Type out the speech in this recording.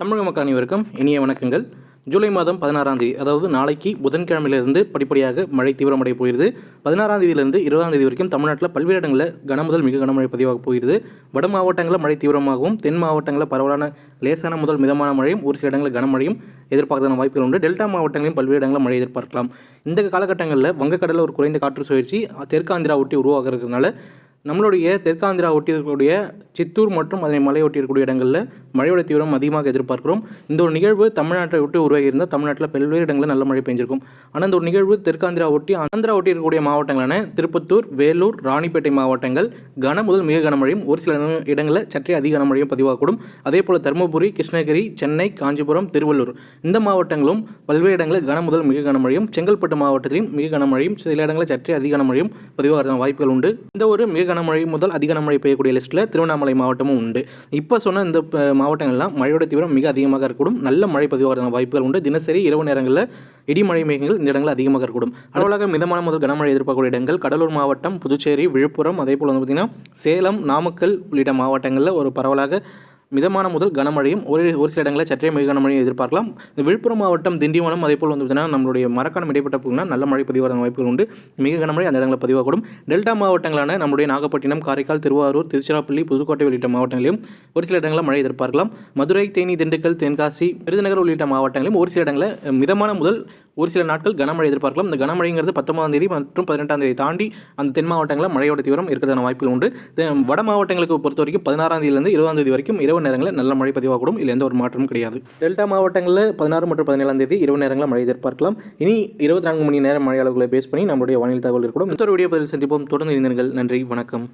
தமிழக மக்கள் அனைவருக்கும் இனிய வணக்கங்கள். ஜூலை மாதம் பதினாறாம் தேதி அதாவது நாளைக்கு புதன்கிழமையிலிருந்து படிப்படியாக மழை தீவிரமடைய போகிறது. பதினாறாம் தேதியிலிருந்து இருபதாம் தேதி வரைக்கும் தமிழ்நாட்டில் பல்வேறு இடங்களில் கனமுதல் மிக கனமழை பதிவாக போகிறது. வட மாவட்டங்களில் மழை தீவிரமாகவும் தென் மாவட்டங்களில் பரவலான லேசான முதல் மிதமான மழையும் ஒரு சில இடங்களில் கனமழையும் எதிர்பார்க்கறதான வாய்ப்புகள் உண்டு. டெல்டா மாவட்டங்களிலும் பல்வேறு இடங்களில் மழை எதிர்பார்க்கலாம். இந்த காலகட்டங்களில் வங்கக்கடலில் ஒரு குறைந்த காற்று சுழற்சி தெற்காந்திரா ஒட்டி உருவாகிறதுனால நம்மளுடைய தெற்காந்திரா ஒட்டி இருக்கக்கூடிய சித்தூர் மற்றும் அதனை மலை ஒட்டி இருக்கக்கூடிய இடங்களில் மழையோட தீவிரம் அதிகமாக எதிர்பார்க்கிறோம். இந்த ஒரு நிகழ்வு தமிழ்நாட்டை விட்டு உருவாகி இருந்தால் தமிழ்நாட்டில் பல்வேறு இடங்களில் நல்ல மழை பெஞ்சிருக்கும். ஆனால் இந்த ஒரு நிகழ்வு தெற்காந்திரா ஒட்டி ஆந்திரா ஒட்டி இருக்கக்கூடிய மாவட்டங்களான திருப்பத்தூர் வேலூர் ராணிப்பேட்டை மாவட்டங்கள் கன முதல் மிக கனமழையும் ஒரு சில இடங்களில் சற்றே அதிக கனமழையும் பதிவாகக்கூடும். அதே போல் தருமபுரி கிருஷ்ணகிரி சென்னை காஞ்சிபுரம் திருவள்ளூர் இந்த மாவட்டங்களும் பல்வேறு இடங்களில் கன முதல் மிக கனமழையும் செங்கல்பட்டு மாவட்டத்திலும் மிக கனமழையும் சில இடங்களில் சற்றே அதிக கனமழையும் பதிவாகிறதுக்கான வாய்ப்புகள் உண்டு. இந்த ஒரு மிக கனமழை முதல் அதிக கனமழை பெய்யக்கூடிய லிஸ்ட்டில் திருவண்ணாமலை மாவட்டமும் உண்டு. இப்போ சொன்ன இந்த மாவட்டங்கள்லாம் மழையோட தீவிரம் மிக அதிகமாக இருக்கக்கூடும். நல்ல மழை பதிவாகிறதுக்கான வாய்ப்புகள் உண்டு. தினசரி இரவு நேரங்களில் இடிமழை மேகங்கள் இந்த இடங்களில் அதிகமாக இருக்கக்கூடும். அலுவலக மிதமான முதல் கனமழை எதிர்பார்க்கக்கூடிய இடங்கள் கடலூர் மாவட்டம் புதுச்சேரி விழுப்புரம். அதே போல் வந்து பார்த்திங்கன்னா சேலம் நாமக்கல் உள்ளிட்ட மாவட்டங்களில் ஒரு பரவலாக மிதமான முதல் கனமழையும் ஒரு ஒரு சில இடங்களில் சற்றே மிக கனமழையும் எதிர்பார்க்கலாம். இந்த விழுப்புரம் மாவட்டம் திண்டிவனம் அதே போல் வந்து பார்த்தீங்கன்னா நம்மளுடைய மரக்காணம் இடைப்பட்ட பகுதினா நல்ல மழை பதிவாக வாய்ப்புகள் உண்டு. மிக கனமழை அந்த இடங்களில் பதிவாகக்கூடும். டெல்டா மாவட்டங்களான நம்முடைய நாகப்பட்டினம் காரைக்கால் திருவாரூர் திருச்சிராப்பள்ளி புதுக்கோட்டை உள்ளிட்ட மாவட்டங்களிலும் ஒரு சில இடங்களில் மழை எதிர்பார்க்கலாம். மதுரை தேனி திண்டுக்கல் தென்காசி விருதுநகர் உள்ளிட்ட மாவட்டங்களிலும் ஒரு சில இடங்களில் மிதமான முதல் ஒரு சில நாட்கள் கனமழை எதிர்பார்க்கலாம். இந்த கனமழைங்கிறது பத்தொன்பதாம் தேதி மற்றும் பதினெட்டாம் தேதி தாண்டி அந்த தென் மாவட்டங்களில் மழையோட தீவிரம் இருக்கிறதான வாய்ப்புகள் உண்டு. வட மாவட்டங்களுக்கு பொறுத்த வரைக்கும் பதினாறாம் தேதியிலிருந்து இருபதாம் தேதி வரைக்கும் இரவு நேரங்களில் நல்ல மழை பதிவாகக்கூடும். இதில் எந்த ஒரு மாற்றமும் கிடையாது. டெல்டா மாவட்டங்களில் பதினாறு மற்றும் பதினேழாம் தேதி இரவு நேரங்களில் மழை எதிர்பார்க்கலாம். இனி இருபத்தி நான்கு மணி நேரம் மழை அளவுகளை பேஸ் பண்ணி நம்மளுடைய வானிலை தகவல் இருக்கணும் மற்றொரு வீடியோ பதில் சந்திப்போம். தொடர்ந்து இருந்தீர்கள் நன்றி. வணக்கம்.